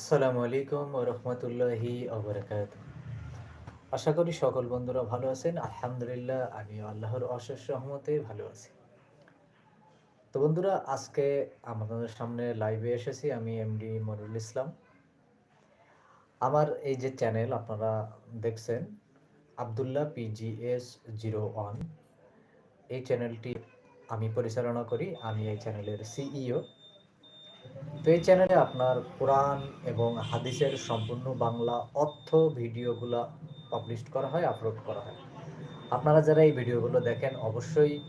আসসালামু আলাইকুম রহমতুল্লাহি অবরাকাত আশা করি সকল বন্ধুরা ভালো আছেন। আলহামদুলিল্লাহ আমি আল্লাহর অশেষ রহমতে ভালো আছি। তো বন্ধুরা, আজকে আমাদের সামনে লাইভে এসেছি আমি এমডি মরুল ইসলাম। আমার এই যে চ্যানেল আপনারা দেখছেন, আবদুল্লাহ পিজিএস জিরো ওয়ান এই চ্যানেলটি আমি পরিচালনা করি। আমি এই চ্যানেলের সিইও তো এই চ্যানেলে আপনার কোরআন এবং হাদিসের সম্পূর্ণ বাংলা অর্থ ভিডিওগুলো পাবলিশ করা হয় আপলোড করা হয়। আপনারা যারা এই ভিডিওগুলো দেখেন, অবশ্যই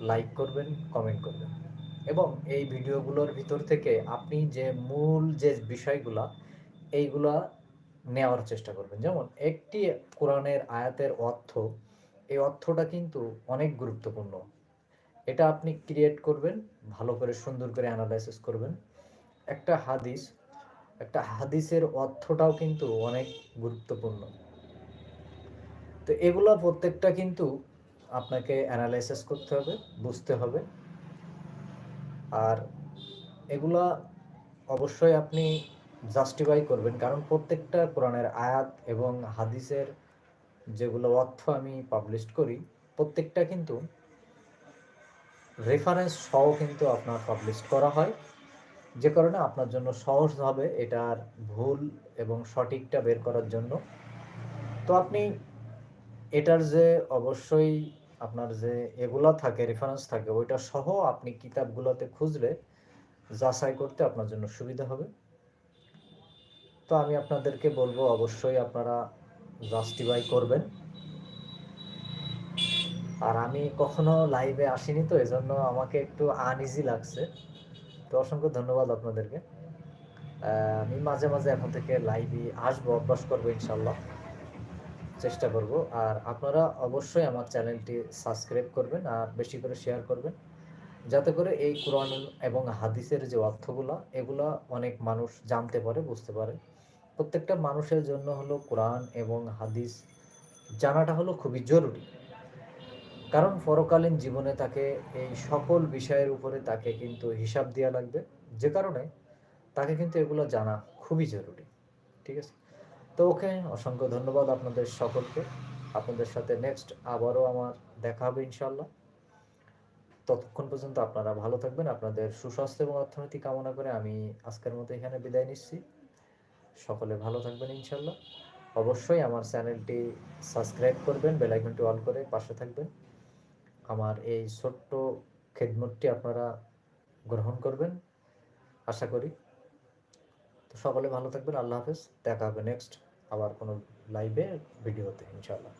লাইক করবেন কমেন্ট করবেন। এবং এই ভিডিওগুলোর ভিতর থেকে আপনি যে মূল যে বিষয়গুলা, এইগুলা নেওয়ার চেষ্টা করবেন। যেমন একটি কোরআনের আয়াতের অর্থ, এই অর্থটা কিন্তু অনেক গুরুত্বপূর্ণ। এটা আপনি ক্রিয়েট করবেন, ভালো করে সুন্দর করে অ্যানালাইসিস করবেন। একটা হাদিস, একটা হাদিসের অর্থটাও কিন্তু অনেক গুরুত্বপূর্ণ। তো এগুলো প্রত্যেকটা কিন্তু আপনাকে অ্যানালাইসিস করতে হবে, বুঝতে হবে। আর এগুলা অবশ্যই আপনি জাস্টিফাই করবেন, কারণ প্রত্যেকটা কোরআনের আয়াত এবং হাদিসের যেগুলো অর্থ আমি পাবলিশ করি, প্রত্যেকটা কিন্তু রেফারেন্স সহ কিন্তু আপনার পাবলিশ করা হয়। যে কারণে আপনার জন্য সহজ হবে এটার ভুল এবং সঠিকটা বের করার জন্য। তো আপনি এটার যে অবশ্যই আপনার যে এগুলা থাকে রেফারেন্স থাকে, ওইটা সহ আপনি কিতাবগুলোতে খুঁজলে যাচাই করতে আপনার জন্য সুবিধা হবে। তো আমি আপনাদেরকে বলব, অবশ্যই আপনারা জাস্টিফাই করবেন। আর আমি কখনো লাইভে আসিনি তো, এজন্য আমাকে একটু আনইজি লাগছে। তো অসংখ্য ধন্যবাদ আপনাদেরকে। আমি মাঝে মাঝে এখন থেকে লাইভে আসব, অভ্যাস করব ইনশাল্লাহ চেষ্টা করব। আর আপনারা অবশ্যই আমার চ্যানেলটি সাবস্ক্রাইব করবেন আর বেশি করে শেয়ার করবেন। যাতে করে এই কোরআন এবং হাদিসের যে অর্থগুলো, এগুলা অনেক মানুষ জানতে পারে, বুঝতে পারে। প্রত্যেকটা মানুষের জন্য হলো কোরআন এবং হাদিস জানাটা হলো খুবই জরুরি। কারণ পরকালীন জীবনে তাকে এই সকল বিষয়ের উপরে তাকে কিন্তু হিসাব দেওয়া লাগবে। যে কারণে তাকে কিন্তু এগুলো জানা খুবই জরুরি। ঠিক আছে? তো ওকে অসংখ্য ধন্যবাদ আপনাদের সকলকে। আপনাদের সাথে নেক্সট আবারও আমার দেখা হবে ইনশাল্লাহ ততক্ষণ পর্যন্ত আপনারা ভালো থাকবেন। আপনাদের সুস্বাস্থ্য এবং অর্থনীতি কামনা করে আমি আজকের মতো এখানে বিদায় নিচ্ছি। সকলে ভালো থাকবেন ইনশাল্লাহ অবশ্যই আমার চ্যানেলটি সাবস্ক্রাইব করবেন বেলাইকনটি অন করে পাশে থাকবেন। আমার এই ছোট্ট খেদমতটি আপনারা গ্রহণ করবেন। আশা করি। তো সকলে ভালো থাকবেন। আল্লাহ হাফেজ। দেখা হবে নেক্সট আবার কোনো লাইভে ভিডিওতে ইনশাআল্লাহ।